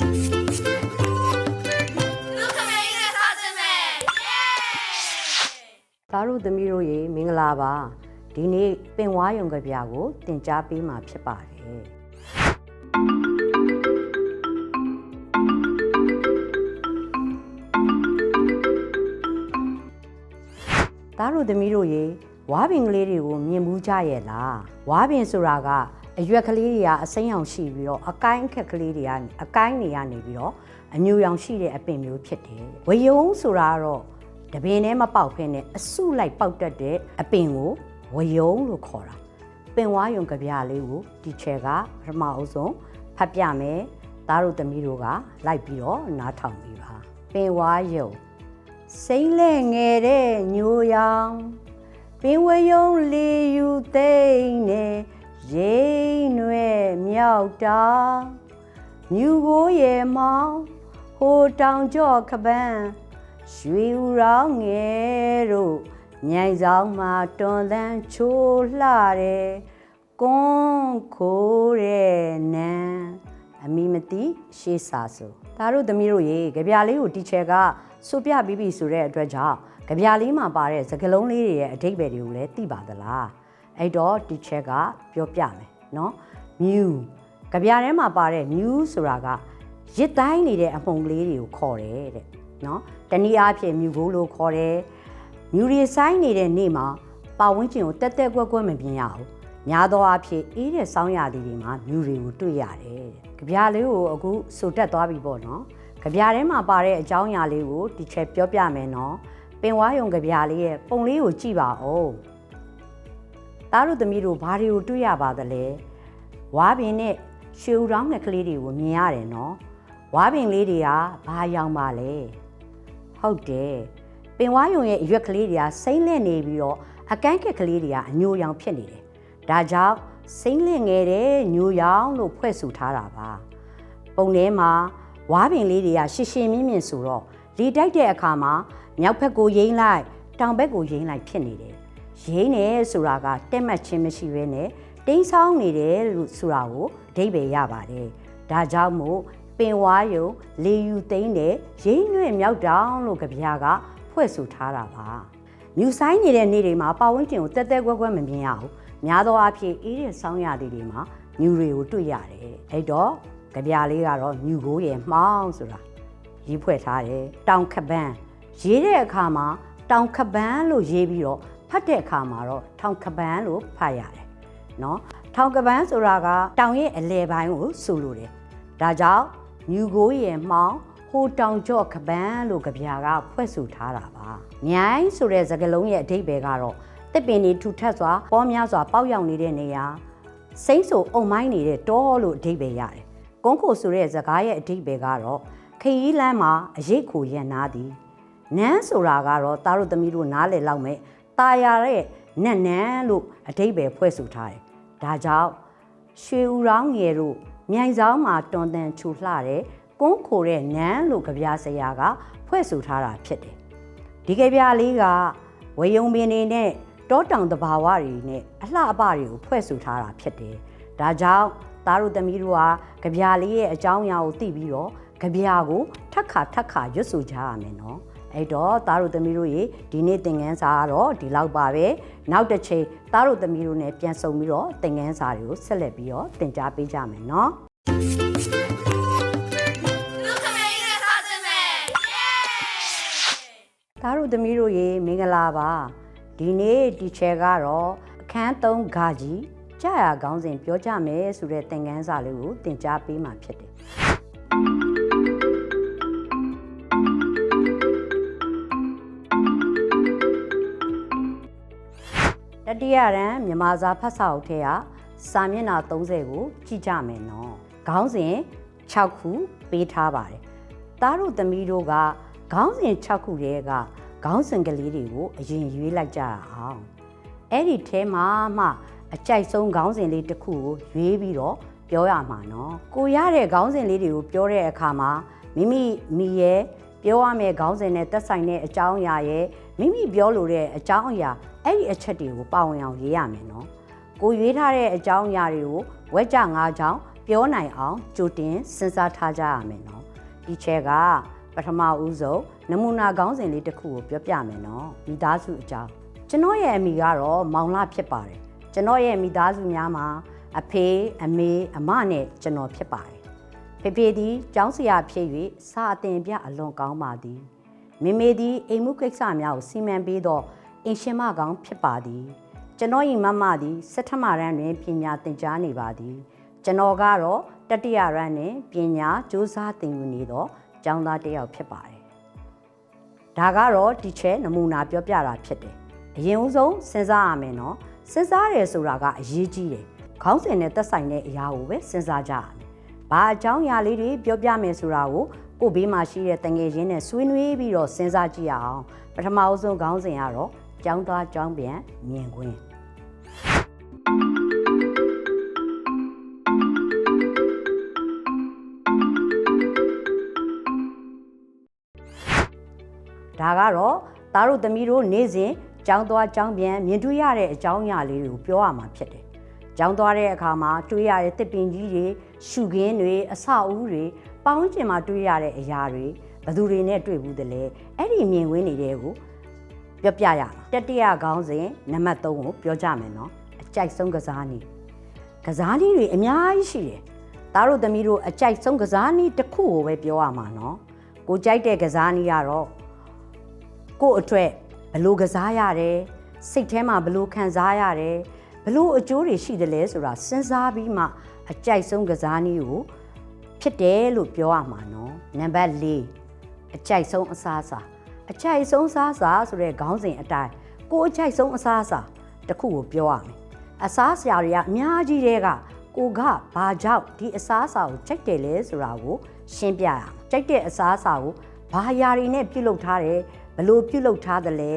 လူခမေးနဲ့စားခြင်းပဲသားတို့သမီးတို့ရေမင်္ဂလာပါဒီနေ့ပင်ဝါယုံကြပြကိုတင် जा ပေးမှာဖြစ်ပါတယ်သားတို့သမီးတို့ရေဝါပင်ကလေးတွေကိုမြင်မှုကြရဲ့လားဝါပင်ဆိုတာက အရွက်ကလေးတွေကအစိမ်းအောင်ရှိပြီးတော့အကိုင်းအခက်ကလေးတွေကနေအကိုင်းတွေကနေပြီးတော့အညူရောင်ရှိတဲ့အပင်မျိုးဖြစ်တယ်ဝယုံဆိုတာကတော့တပင်ထဲမပေါက်ဖ ೇನೆ အစုလိုက်ပေါက်တတ်တဲ့အပင်ကိုဝယုံလို့ခေါ်တာပင်ဝါယုံကြပြလေးကိုဒီချက်ကပထမအုပ်ဆုံးဖတ်ပြမယ်သားတို့သမီးတို့ကလိုက်ပြီးတော့နားထောင်ပြီးပါပင်ဝါယုံစိမ့်လဲငယ်တဲ့ညိုရောင်ပင်ဝယုံလေးယူသိမ့်နေ ရိမ့်နွဲ့မြောက်တာမြူကိုရေမောင်ဟိုတောင်ကြော့ခပန်းရွှေဥရောင်းငယ်တို့မြိုင်ဆောင်မှာတွန်တန်းချိုးလှတယ်ကွန်းခိုးတဲ့နန်းအမိမတိရှေးစာဆိုဒါတို့သမီးတို့ရေကြပြလေးကိုတီချယ်ကဆိုပြပြီးပြီဆိုတဲ့အတွက်ကြောင့်ကြပြလေးမှာပါတဲ့စကားလုံးလေးတွေရဲ့အဓိပ္ပာယ်တွေကိုလည်းသိပါသလား အဲ့တော့တီချက်ကပြောပြမယ်နော် new ကြပြထဲမှာပါတဲ့ new ဆိုတာကရစ်တိုင်းနေတဲ့အမှုန်ကလေးတွေကိုခေါ်တယ်တဲ့နော်တနည်းအားဖြင့်မြူကိုလို့ခေါ်တယ်မြူရီဆိုင်နေတဲ့နေ့မှာပတ်ဝန်းကျင်ကိုတက်တက်ကွက်ကွက်မမြင်ရဘူးများသောအားဖြင့်အေးတဲ့ဆောင်းရာသီတွေမှာမြူတွေကိုတွေ့ရတယ်တဲ့ကြပြလေးကိုအခုဆိုတက်သွားပြီပေါ့နော်ကြပြထဲမှာပါတဲ့အကြောင်းအရာလေးကိုဒီချက်ပြောပြမယ်နော်ပင်ဝါယုံကြပြလေးရဲ့ပုံလေးကိုကြည့်ပါဦး သားတို့သမီးတို့ဘာတွေကိုတွေ့ရပါသလဲဝါပင်နဲ့ရွှေဦးတောင်းတဲ့ကလေးတွေကိုမြင်ရတယ်နော်ဝါပင်လေးတွေကဘာရောင်ပါလဲဟုတ်တယ်ပင်ဝါယုံရဲ့အရွက်ကလေးတွေကစိမ့်လက်နေပြီးတော့အကန်းကက်ကလေးတွေကအညိုရောင်ဖြစ်နေတယ်ဒါကြောင့်စိမ့်လက်ငယ်တဲ့ညိုရောင်လို့ဖွဲ့ဆိုထားတာပါပုံထဲမှာဝါပင်လေးတွေကရှည်ရှည်မြင့်မြင့်ဆိုတော့လေတိုက်တဲ့အခါမှာမြောက်ဘက်ကိုရိမ့်လိုက်တောင်ဘက်ကိုရိမ့်လိုက်ဖြစ်နေတယ် ရိမ့်နေဆိုတာကတက်မှတ်ခြင်းမရှိဘဲနဲ့တိမ်းဆောင်းနေတယ်လို့ဆိုတာကိုအဓိပ္ပာယ်ရပါတယ်ဒါကြောင့်မို့ပင်ဝါယုံလေယူသိမ်းတဲ့ရိမ့်ရွဲ့မြောက်တောင်လို့ကြပြားကဖွဲ့ဆိုထားတာပါမြူဆိုင်နေတဲ့နေ့တွေမှာပတ်ဝန်းကျင်ကိုတက်တက်ကွက်ကွက်မမြင်ရဘူးများသောအားဖြင့်အေးတဲ့ဆောင်းရာသီတွေမှာမြူတွေကိုတွေ့ရတယ်အဲ့တော့ကြပြားလေးကတော့မြူကိုရဲ့မှောင်းဆိုတာရေးဖွဲ့ထားတယ်တောင်ခပန်းရေးတဲ့အခါမှာတောင်ခပန်းလို့ရေးပြီးတော့ ဖတ်တဲ့အခါမှာတော့ထောင်ခပန်းလို့ဖတ်ရတယ်နော်ထောင်ကပန်းဆိုတာကတောင်ရဲ့အလယ်ပိုင်းကိုဆိုလိုတယ်ဒါကြောင့်မြူကိုရဲ့မှောင်ဟိုတောင်ကြော့ခပန်းလို့ကြပြာကဖွဲ့ဆိုထားတာပါ။မြိုင်းဆိုတဲ့စကားလုံးရဲ့အဓိပ္ပာယ်ကတော့တစ်ပင်တွေထူထပ်စွာပေါများစွာပေါက်ရောက်နေတဲ့နေရာစိမ့်ဆိုအုံမိုင်းနေတဲ့တောလို့အဓိပ္ပာယ်ရတယ်။ကုန်းခိုဆိုတဲ့စကားရဲ့အဓိပ္ပာယ်ကတော့ခရီးလမ်းမှာအရေးခိုရန်နာသည်။နန်းဆိုတာကတော့သားတို့သမီးတို့နားလည်လောက်မဲ့ ตาရတဲ့နတ်နန်းလို့အဓိပ္ပာယ်ဖွဲ့ဆိုထားတယ်။ဒါကြောင့်ရွှေဦးရောင်းငယ်တို့မြိုင်ဆောင်မှာတွန်တန်ချူလှတဲ့ကုန်းခိုတဲ့နန်းလို့ကြပြားစရာက ဖွဲ့ဆိုထားတာဖြစ်တယ်။ဒီကြပြားလေးကဝေယုံပင်တွေနဲ့တောတောင်တဘာဝတွေနဲ့အလှအပတွေကိုဖွဲ့ဆိုထားတာဖြစ်တယ်။ဒါကြောင့်သားတို့သမီးတို့ကကြပြားလေးရဲ့အကြောင်းအရာကိုသိပြီးတော့ကြပြားကိုထက်ခါထက်ခါရွတ်ဆိုကြရမယ်နော်။ အဲ့တော့သားတို့သမီးတို့ရေဒီနေ့သင်ခန်းစာကတော့ဒီလောက်ပါပဲ။နောက်တစ်ချိန်သားတို့သမီးတို့ ਨੇ ပြန်ဆုံပြီးတော့သင်ခန်းစာတွေကိုဆက်လက်ပြီးတော့သင်ကြားပေးကြမယ်နော်။လူခမေးနဲ့စားခြင်းပဲသားတို့သမီးတို့ရေမင်္ဂလာပါဒီနေ့ဒီချယ်ကတော့အခန်း3ဂါကြီးကြာရကောင်းစဉ်ပြောကြမယ်ဆိုတဲ့သင်ခန်းစာလေးကိုသင်ကြားပေးမှာဖြစ်တယ် တတိယရန်မြန်မာစာဖတ်စာအုပ်ထဲကစာမျက်နှာ30ကိုကြည့်ကြမယ်နော်ခေါင်းစဉ်6ခုပေးထားပါတယ်သားတို့သမီးတို့ကခေါင်းစဉ်6ခုတည်းကခေါင်းစဉ်ကလေးတွေကိုအရင်ရွေးလိုက်ကြရအောင်အဲ့ဒီထဲမှာမှအကြိုက်ဆုံးခေါင်းစဉ်လေးတစ်ခုကိုရွေးပြီးတော့ပြောရမှာနော်ကိုရတဲ့ခေါင်းစဉ်လေးတွေကိုပြောတဲ့အခါမှာမိမိမိရဲ့ ပြောရမယ့်ခေါင်းစဉ်နဲ့သက်ဆိုင်တဲ့အကြောင်းအရာရဲ့မိမိပြောလိုတဲ့အကြောင်းအရာအဲ့ဒီအချက်တွေကိုပါဝင်အောင်ရေးရမယ်နော်ကိုရွေးထားတဲ့အကြောင်းအရာတွေကိုဝက်ကြငါးချောင်းပြောနိုင်အောင်ကြိုတင်စဉ်းစားထားကြရမယ်နော်ဒီချက်ကပထမဦးဆုံးနမူနာကောင်းစဉ်လေးတစ်ခုကိုပြောပြမယ်နော်မိသားစုအကြောင်းကျွန်တော်ရဲ့အမိကတော့မောင်လဖြစ်ပါတယ်ကျွန်တော်ရဲ့မိသားစုများမှာအဖေအမေအမနဲ့ကျွန်တော်ဖြစ်ပါတယ် ဖေဖေသည်ကျောင်းဆရာဖြစ်၍စာအသင်ပြအလွန်ကောင်းပါသည်မေမေသည်အိမ်မှုကိစ္စများကိုစီမံပေးသောအင်ရှင်မကောင်းဖြစ်ပါသည်ကျွန်တော်ဤမမသည်စက်ထမရန်တွင်ပညာသင်ကြားနေပါသည်ကျွန်တော်ကတော့တတိယရန်တွင်ပညာစူးစမ်းသင်ယူနေသောကျောင်းသားတစ်ယောက်ဖြစ်ပါတယ်ဒါကတော့ဒီချက်နမူနာပြောပြတာဖြစ်တယ်အရင်ဦးဆုံးစဉ်းစားရမယ်နော်စဉ်းစားရဲဆိုတာကအရေးကြီးတယ်ခေါင်းစဉ်နဲ့သက်ဆိုင်တဲ့အရာကိုပဲစဉ်းစားကြရမယ် ဘာအကြောင်းအရာလေးတွေပြောပြမယ်ဆိုတာကိုကိုဘေးမှာရှိတဲ့တငယ်ချင်းနဲ့ဆွေးနွေးပြီးတော့စဉ်းစားကြည့်ရအောင်ပထမအဆုံးခေါင်းစဉ်ကတော့ကျောင်းသားကျောင်းပြန်မြင်ကွင်းဒါကတော့သားတို့သမီးတို့နေ့စဉ်ကြောင်းသွားကြောင်းပြန်မြင်တွေ့ရတဲ့အကြောင်းအရာလေးတွေကိုပြောရမှာဖြစ်တယ်။ ကြောင်းသွားတဲ့အခါမှာတွေ့ရတဲ့တစ်ပင်ကြီးတွေရှုခင်းတွေအဆောက်အဦတွေပေါင်းကျင်မှာတွေ့ရတဲ့အရာတွေဘယ်သူတွေနဲ့တွေ့ဘူးတလဲအဲ့ဒီမြင်ကွင်းတွေကိုပြောပြရမှာတတိယခေါင်းစဉ်နံပါတ်3ကိုပြောကြမယ်နော်အကြိုက်ဆုံးကစားနည်းကစားနည်းတွေအများကြီးရှိတယ်သားတို့သမီးတို့အကြိုက်ဆုံးကစားနည်းတစ်ခုကိုပဲပြောရမှာနော်ကိုကြိုက်တဲ့ကစားနည်းကတော့ကို့အတွက်ဘလို့ကစားရတယ်စိတ်ထဲမှာဘလို့ခံစားရတယ်ဘ လို့အကျိုးတွေရှိတယ်လဲဆိုတာစဉ်းစားပြီးမှအကြိုက်ဆုံးကစားနည်းကိုဖြစ်တယ်လို့ပြောရမှာနော်နံပါတ်၄အကြိုက်ဆုံးအစားအစာအကြိုက်ဆုံးအစားအစာဆိုတဲ့ခေါင်းစဉ်အတိုင်းကိုအကြိုက်ဆုံးအစားအစာတစ်ခုကိုပြောရမယ်အစားအစာတွေကအများကြီးတဲ့ကကိုကဘာကြောင့်ဒီအစားအစာကိုကြိုက်တယ်လဲဆိုတာကိုရှင်းပြရအောင်ကြိုက်တဲ့အစားအစာကိုဘာအရာတွေနဲ့ပြုလုပ်ထားတယ်ဘလို့ပြုလုပ်ထားတယ်လဲ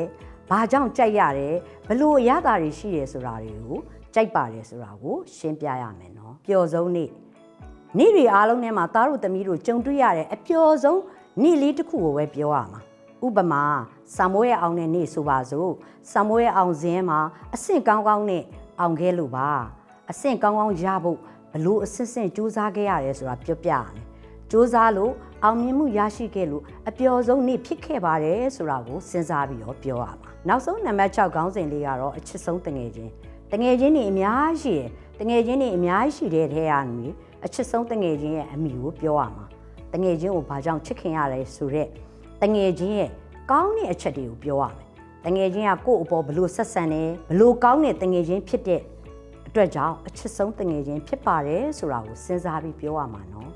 ဘာကြောင့်ကြိုက်ရတယ်ဘလို့အရသာတွေရှိတယ်ဆိုတာတွေကိုကြိုက်ပါတယ်ဆိုတာကိုရှင်းပြရမယ်နော်ပျော်ဆုံးနေ့နေ့တွေအားလုံးထဲမှာသားတို့သမီးတို့ကြုံတွေ့ရတဲ့အပျော်ဆုံးနေ့လေးတစ်ခုကိုပဲပြောရမှာဥပမာဆာမွေးအောင်တဲ့နေ့ဆိုပါစို့ဆာမွေးအောင်ဇင်းမှာအဆင့်ကောင်းကောင်းနဲ့အောင်ခဲ့လို့ပါအဆင့်ကောင်းကောင်းရဖို့ဘလို့အစစ်စစ်စူးစမ်းခဲ့ရတယ်ဆိုတာပြောပြရမယ်စူးစမ်းလို့ အောင်မြင်မှုရရှိခဲ့လို့အပျော်ဆုံးနေ့ဖြစ်ခဲ့ပါတယ်ဆိုတာကိုစဉ်းစားပြီးတော့ပြောရမှာနောက်ဆုံးနံပါတ်6ခေါင်းစဉ်လေးကတော့အချစ်ဆုံးတငယ်ချင်းတငယ်ချင်းတွေအများကြီးရှိတယ်တငယ်ချင်းတွေအများကြီးရှိတဲ့ထဲကနေအချစ်ဆုံးတငယ်ချင်းရဲ့အမိကိုပြောရမှာတငယ်ချင်းကိုဘာကြောင့်ချစ်ခင်ရလဲဆိုတော့တငယ်ချင်းရဲ့ကောင်းတဲ့အချက်တွေကိုပြောရမယ်တငယ်ချင်းကကိုယ့်အပေါ်ဘလို့ဆက်ဆံတယ်ဘလို့ကောင်းတဲ့တငယ်ချင်းဖြစ်တဲ့အတွက်ကြောင့်အချစ်ဆုံးတငယ်ချင်းဖြစ်ပါတယ်ဆိုတာကိုစဉ်းစားပြီးပြောရမှာနော်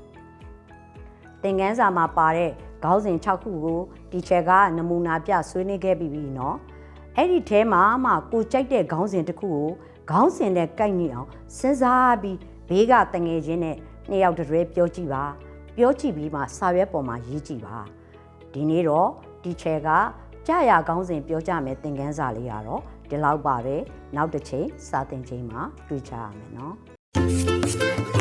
သင်ခန်းစာမှာပါတဲ့ခေါင်းစဉ်6ခုကိုတီချာကနမူနာပြဆွေးနွေးခဲ့ပြီးပြီနော်အဲ့ဒီထဲမှာမှကိုကြိုက်တဲ့ခေါင်းစဉ်တစ်ခုကိုခေါင်းစဉ်နဲ့ကိုက်ညီအောင်စဉ်းစားပြီးဘေးကတငယ်ချင်းနဲ့နှစ်ယောက်တည်းပြောကြည့်ပါပြောကြည့်ပြီးမှစာရွက်ပေါ်မှာရေးကြည့်ပါဒီနေ့တော့တီချာကကြာရခေါင်းစဉ်ပြောကြမယ်သင်ခန်းစာလေးကတော့ဒီလောက်ပါပဲနောက်တစ်ချိန်စာသင်ချိန်မှာတွေ့ကြရမယ်နော်